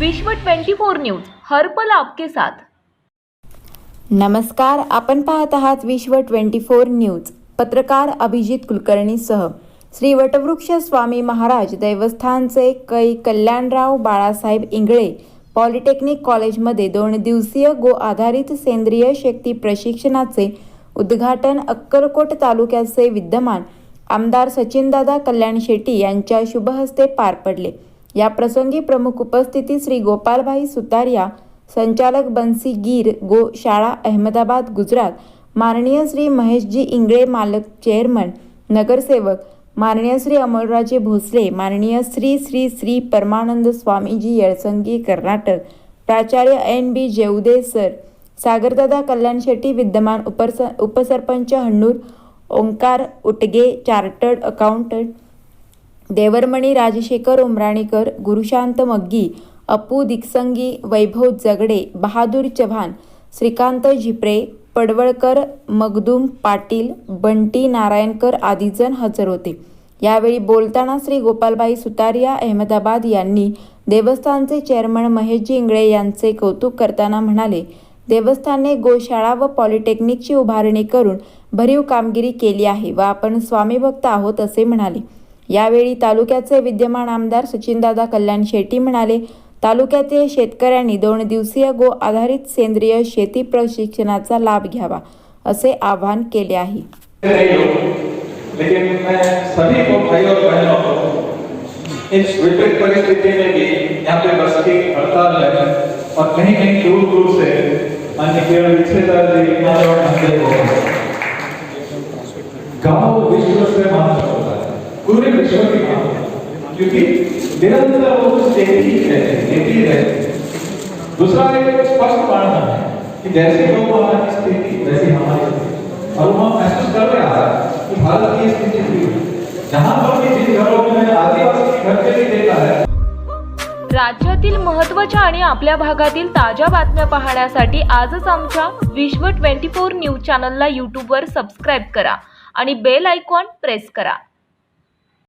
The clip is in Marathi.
विश्व 24 न्यूज हरपल आपके साथ. नमस्कार आपण पाहत आहात विश्व ट्वेंटी फोर न्यूज. पत्रकार अभिजित कुलकर्णीसह श्री वटवृक्ष स्वामी महाराज देवस्थानचे कै कल्याणराव बाळासाहेब इंगळे पॉलिटेक्निक कॉलेजमध्ये दोन दिवसीय गो आधारित सेंद्रिय शक्ती प्रशिक्षणाचे उद्घाटन अक्कलकोट तालुक्याचे विद्यमान आमदार सचिनदादा कल्याण शेट्टी यांच्या शुभहस्ते पार पडले. या प्रसंगी प्रमुख उपस्थिती श्री गोपालभाई सुतारिया संचालक बन्सी गीर गो शाळा अहमदाबाद गुजरात माननीय श्री महेशजी इंगळे मालक चेअरमन नगरसेवक माननीय श्री अमोलराजे भोसले माननीय श्री श्री श्री परमानंद स्वामीजी येळसंगी कर्नाटक प्राचार्य N B Jevde sir Sagardada Kalyan Shetty विद्यमान उपरस उपसरपंच हण्णूर ओंकार उटगे चार्टर्ड अकाउंटंट देवरमणी राजशेखर उमराणीकर गुरुशांत मग्गी अपू दिक्संगी वैभव जगडे बहादूर चव्हाण श्रीकांत झिपरे पडवळकर मगदूम पाटील बंटी नारायणकर आदीजण हजर होते. यावेळी बोलताना श्री गोपालबाई सुतारिया अहमदाबाद यांनी देवस्थानचे चेअरमन महेशजी इंगळे यांचे कौतुक करताना म्हणाले देवस्थानने गोशाळा व पॉलिटेक्निकची उभारणी करून भरीव कामगिरी केली आहे व आपण स्वामीभक्त आहोत असे म्हणाले. यावेळी तालुक्याचे विद्यमान आमदार सचिनदादा कल्याण शेट्टी म्हणाले तालुक्यातील शेतकऱ्यांनी दोन दिवसीय गो आधारित सेंद्रिय शेती प्रशिक्षणाचा लाभ घ्यावा असे आवाहन केले आहे. लेकिन मैं सभी को भाई और बहनों को इस विपरीत परिस्थिति में भी यहाँ पे बस की हड़ताल है और कहीं कहीं दूर दूर से केवल और विश्व से पूरे विश्व की मांग है क्योंकि निरंतर वो स्टेटी देती ही रहते देती रहते दूसरा एक स्पष्ट मानना है कि जैसे लोग माता की स्थिति वैसी हमारी और वो हम महसूस कर रहा है कि भारत की स्थिति हुई जहां पर भी जिन घरों में मैंने आदिवासी घर के लिए देखा है। राज्यातील महत्त्वाच्या आणि आपल्या भागातील ताज्या बातम्या पाहण्यासाठी आजच आमच्या विश्व 24 न्यूज चॅनलला यूट्यूबवर सबस्क्राईब करा आणि बेल आयकॉन प्रेस करा.